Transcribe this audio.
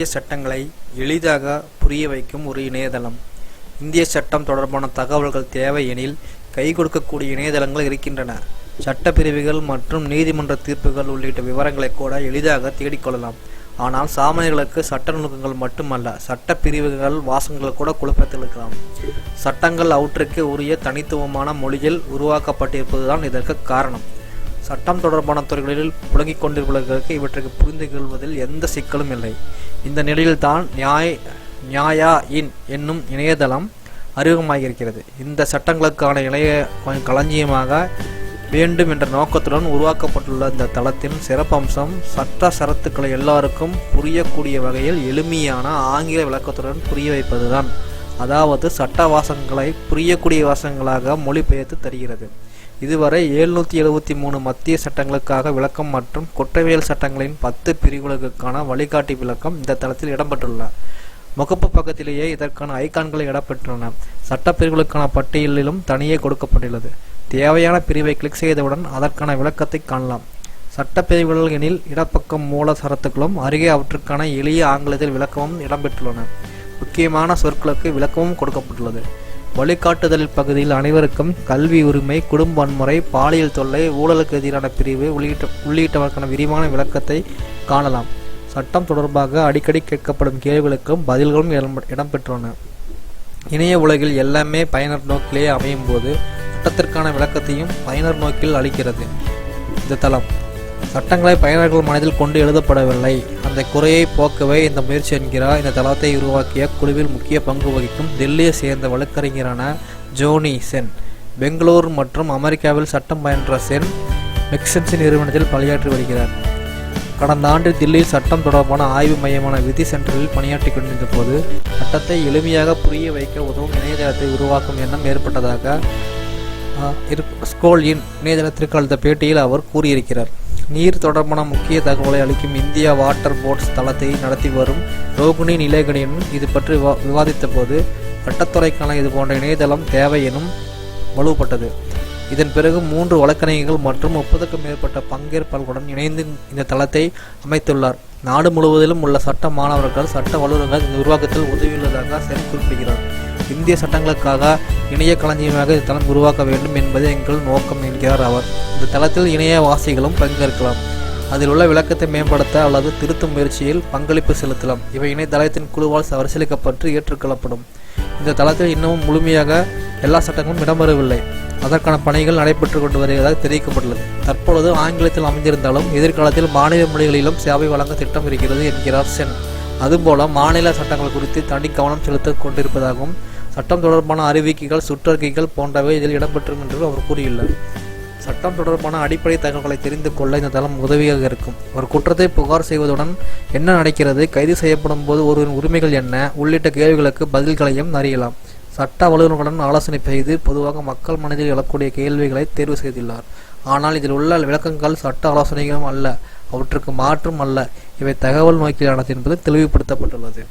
இந்திய சட்டங்களை எளிதாக புரிய வைக்கும் ஒரு இணையதளம். இந்திய சட்டம் தொடர்பான தகவல்கள் தேவை எனில் கை கொடுக்கக்கூடிய இணையதளங்கள் இருக்கின்றன. சட்டப்பிரிவுகள் மற்றும் நீதிமன்ற தீர்ப்புகள் உள்ளிட்ட விவரங்களை கூட எளிதாக தேடிக்கொள்ளலாம் ஆனால் சாமானியர்களுக்கு சட்ட நுணுக்கங்கள் மட்டுமல்ல சட்டப்பிரிவுகள் பிரிவுகள் வாசகங்கள் கூட குழப்பத்தில் இருக்கலாம் சட்டங்கள் அவற்றுக்கு உரிய தனித்துவமான மொழியில் உருவாக்கப்பட்டிருப்பதுதான் இதற்கு காரணம். சட்டம் தொடர்பான துறைகளில் புழங்கிக் கொண்டிருப்பவர்களுக்கு இவற்றுக்கு புரிந்து கொள்வதில் எந்த சிக்கலும் இல்லை. இந்த நிலையில்தான் நியாய் நியாயா இன் என்னும் இணையதளம் அறிமுகமாகியிருக்கிறது. இந்த சட்டங்களுக்கான இணைய களஞ்சியமாக வேண்டும் என்ற நோக்கத்துடன் உருவாக்கப்பட்டுள்ள இந்த தளத்தின் சிறப்பம்சம் சட்ட சரத்துக்களை எல்லாருக்கும் புரியக்கூடிய வகையில் எளிமையான ஆங்கில விளக்கத்துடன் புரிய வைப்பதுதான். அதாவது சட்ட வாசங்களை புரியக்கூடிய வாசங்களாக மொழிபெயர்த்து தருகிறது. இதுவரை எழுநூற்றி எழுபத்தி மூணு மத்திய சட்டங்களுக்காக விளக்கம் மற்றும் குற்றவியல் சட்டங்களின் பத்து பிரிவுகளுக்கான வழிகாட்டி விளக்கம் இந்த தளத்தில் இடம்பெற்றுள்ள முகப்பு பக்கத்திலேயே இதற்கான ஐகான்களை இடம்பெற்றுள்ளன. சட்டப்பிரிவுகளுக்கான பட்டியலிலும் தனியே கொடுக்கப்பட்டுள்ளது. தேவையான பிரிவை கிளிக் செய்தவுடன் அதற்கான விளக்கத்தை காணலாம். சட்டப்பிரிவுகள் எனில் இடப்பக்கம் மூல சரத்துக்களும் அருகே அவற்றுக்கான எளிய ஆங்கிலத்தில் விளக்கமும் இடம்பெற்றுள்ளன. முக்கியமான சொற்களுக்கு விளக்கமும் கொடுக்கப்பட்டுள்ளது. வழிகாட்டுதல் பகுதியில் அனைவருக்கும் கல்வி உரிமை குடும்ப வன்முறை பாலியல் தொல்லை ஊழலுக்கு எதிரான பிரிவு உள்ளிட்ட உள்ளிட்டவற்கான விரிவான விளக்கத்தை காணலாம். சட்டம் தொடர்பாக அடிக்கடி கேட்கப்படும் கேள்விகளுக்கும் பதில்களும் இடம் இடம்பெற்றுள்ளன. இணைய உலகில் எல்லாமே பயனர் நோக்கிலே அமையும் போது சட்டத்திற்கான விளக்கத்தையும் பயனர் நோக்கில் அளிக்கிறது. இந்த தளம் சட்டங்களை பயனர்கள் மனதில் கொண்டு எழுதப்படவில்லை. அந்த குறையை போக்கவே இந்த முயற்சி என்கிறார். இந்த தளத்தை உருவாக்கிய குழுவில் முக்கிய பங்கு வகிக்கும் டெல்லியை சேர்ந்த வழக்கறிஞரான ஜோனி சென். பெங்களூர் மற்றும் அமெரிக்காவில் சட்டம் பயின்ற சென் மெக்சன்சி நிறுவனத்தில் பணியாற்றி வருகிறார். கடந்த ஆண்டு தில்லியில் சட்டம் தொடர்பான ஆய்வு மையமான விதி சென்டரில் பணியாற்றி கொண்டிருந்த போது சட்டத்தை எளிமையாக புரிய வைக்க உதவும் இணையதளத்தை உருவாக்கும் எண்ணம் ஏற்பட்டதாக ஸ்கோல் இன் இணையதளத்திற்கு அளித்த பேட்டியில் அவர் கூறியிருக்கிறார். நீர் தொடர்பான முக்கிய தகவலை அளிக்கும் இந்தியா வாட்டர் போர்ட்ஸ் தளத்தை நடத்தி வரும் ரோகிணி நிலேகனியுடன் இது பற்றி விவா விவாதித்த போது சட்டத்துறைக்கான இது போன்ற இணையதளம் தேவை எனும் வலுவப்பட்டது. இதன் பிறகு மூன்று வழக்கறிஞர்கள் மற்றும் முப்பதுக்கும் மேற்பட்ட பங்கேற்பாளர்களுடன் இணைந்து இந்த தளத்தை அமைத்துள்ளார். நாடு முழுவதிலும் உள்ள சட்ட மாணவர்கள் சட்ட வல்லுநர்கள் இந்த உருவாக்கத்தில் உதவியுள்ளதாக சென் குறிப்பிடுகிறார் இந்திய சட்டங்களுக்காக இணைய களஞ்சியமாக இத்தலம் தளம் உருவாக்க வேண்டும் என்பது எங்கள் நோக்கம் என்கிறார் அவர். இந்த தளத்தில் இணையவாசிகளும் பங்கேற்கலாம். அதில் உள்ள விளக்கத்தை மேம்படுத்த அல்லது திருத்தும் முயற்சியில் பங்களிப்பு செலுத்தலாம். இவை இணையதளத்தின் குழுவால் பரிசீலிக்கப்பட்டு ஏற்றுக்கொள்ளப்படும். இந்த தளத்தில் இன்னமும் முழுமையாக எல்லா சட்டங்களும் இடம்பெறவில்லை. அதற்கான பணிகள் நடைபெற்று கொண்டு வருவதாக தெரிவிக்கப்பட்டுள்ளது. தற்பொழுது ஆங்கிலத்தில் அமைந்திருந்தாலும் எதிர்காலத்தில் மாநில மொழிகளிலும் சேவை வழங்க திட்டம் இருக்கிறது என்கிறார் சென். அதுபோல மாநில சட்டங்கள் குறித்து தனி கவனம் செலுத்த கொண்டிருப்பதாகவும் சட்டம் தொடர்பான அறிவிக்கைகள் சுற்றறிக்கைகள் போன்றவை இதில் இடம்பெற்றும் என்று அவர் கூறியுள்ளார். சட்டம் தொடர்பான அடிப்படை தகவல்களை தெரிந்து கொள்ள இந்த தளம் உதவியாக இருக்கும். ஒரு குற்றத்தை புகார் செய்வதுடன் என்ன நடக்கிறது கைது செய்யப்படும் போது ஒருவரின் உரிமைகள் என்ன உள்ளிட்ட கேள்விகளுக்கு பதில்களையும் அறியலாம். சட்ட வல்லுநர்களுடன் ஆலோசனை செய்து பொதுவாக மக்கள் மனதில் எழக்கூடிய கேள்விகளை தேர்வு செய்துள்ளார். ஆனால் இதில் உள்ள விளக்கங்கள் சட்ட ஆலோசனைகளும் அல்ல அவற்றுக்கு மாற்றும் அல்ல. இவை தகவல் நோக்கிலானது என்பது தெளிவுபடுத்தப்பட்டுள்ளது.